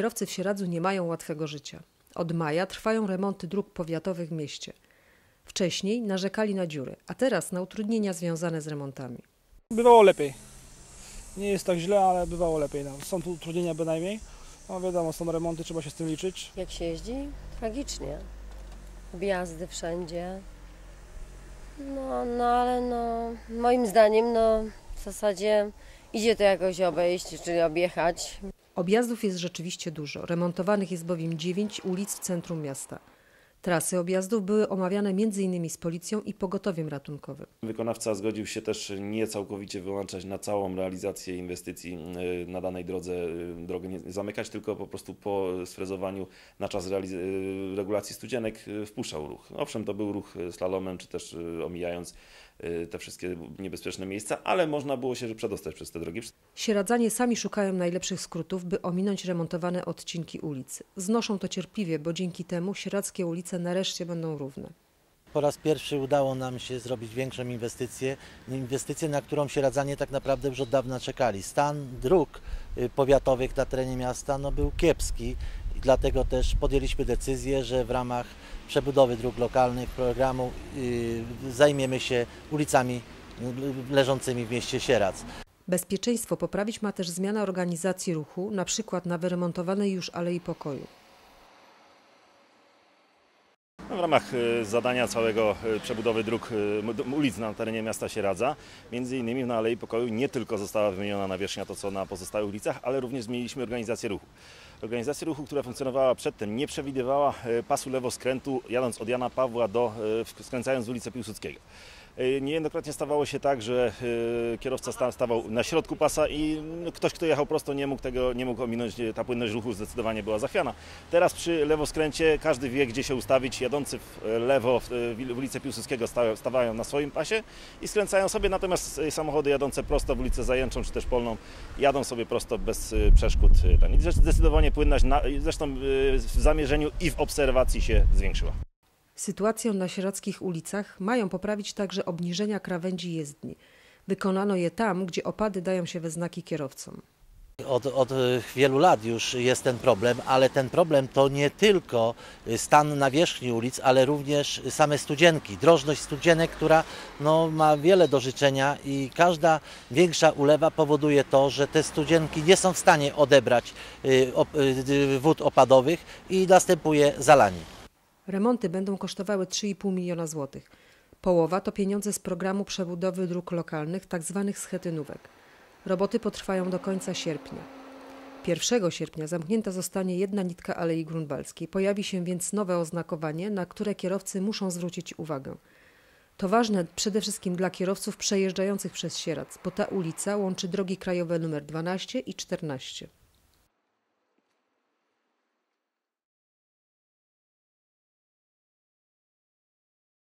Kierowcy w Sieradzu nie mają łatwego życia. Od maja trwają remonty dróg powiatowych w mieście. Wcześniej narzekali na dziury, a teraz na utrudnienia związane z remontami. Bywało lepiej. Nie jest tak źle, ale bywało lepiej. No. Są tu utrudnienia bynajmniej. No wiadomo, są remonty, trzeba się z tym liczyć. Jak się jeździ? Tragicznie. Objazdy wszędzie. No, no ale no, moim zdaniem, no w zasadzie idzie to jakoś obejść, czyli objechać. Objazdów jest rzeczywiście dużo. Remontowanych jest bowiem dziewięć ulic w centrum miasta. Trasy objazdów były omawiane m.in. z policją i pogotowiem ratunkowym. Wykonawca zgodził się też nie całkowicie wyłączać na całą realizację inwestycji y, na danej drodze y, drogę nie zamykać, tylko po prostu po sfrezowaniu na czas y, regulacji studzienek wpuszczał ruch. Owszem, to był ruch slalomem, czy też omijając te wszystkie niebezpieczne miejsca, ale można było się przedostać przez te drogi. Sieradzanie sami szukają najlepszych skrótów, by ominąć remontowane odcinki ulic. Znoszą to cierpliwie, bo dzięki temu sieradzkie ulice nareszcie będą równe. Po raz pierwszy udało nam się zrobić większą inwestycję, inwestycję, na którą sieradzanie tak naprawdę już od dawna czekali. Stan dróg y, powiatowych na terenie miasta no, był kiepski i dlatego też podjęliśmy decyzję, że w ramach przebudowy dróg lokalnych programu y, zajmiemy się ulicami y, leżącymi w mieście Sieradz. Bezpieczeństwo poprawić ma też zmiana organizacji ruchu, na przykład na wyremontowanej już Alei Pokoju. No, w ramach y, zadania całego y, przebudowy dróg y, ulic na terenie miasta Sieradza, między innymi na Alei Pokoju nie tylko została wymieniona nawierzchnia to co na pozostałych ulicach, ale również zmieniliśmy organizację ruchu. Organizacja ruchu, która funkcjonowała przedtem, nie przewidywała pasu lewoskrętu jadąc od Jana Pawła do, skręcając w ulicę Piłsudskiego. Y, Niejednokrotnie stawało się tak, że y, kierowca sta- stawał na środku pasa i no, ktoś, kto jechał prosto, nie mógł tego, nie mógł ominąć. y, Ta płynność ruchu zdecydowanie była zachwiana. Teraz przy lewoskręcie każdy wie, gdzie się ustawić. Jadący w lewo w, ulicę Piłsudskiego stawają na swoim pasie i skręcają sobie, natomiast samochody jadące prosto w ulicę Zajęczą czy też Polną jadą sobie prosto bez przeszkód. zdecydowanie płynność, zresztą w zamierzeniu i w obserwacji się zwiększyła. Sytuację na sieradzkich ulicach mają poprawić także obniżenia krawędzi jezdni. Wykonano je tam, gdzie opady dają się we znaki kierowcom. Od, od y, wielu lat już jest ten problem, ale ten problem to nie tylko y, stan nawierzchni ulic, ale również same studzienki, drożność studzienek, która no, ma wiele do życzenia i każda większa ulewa powoduje to, że te studzienki nie są w stanie odebrać y, op, y, wód opadowych i następuje zalanie. Remonty będą kosztowały 3,5 miliona złotych. Połowa to pieniądze z programu przebudowy dróg lokalnych, tzw. schetynówek. Roboty potrwają do końca sierpnia. 1 sierpnia zamknięta zostanie jedna nitka Alei Grunwaldzkiej. Pojawi się więc nowe oznakowanie, na które kierowcy muszą zwrócić uwagę. To ważne przede wszystkim dla kierowców przejeżdżających przez Sieradz, bo ta ulica łączy drogi krajowe nr 12 i 14.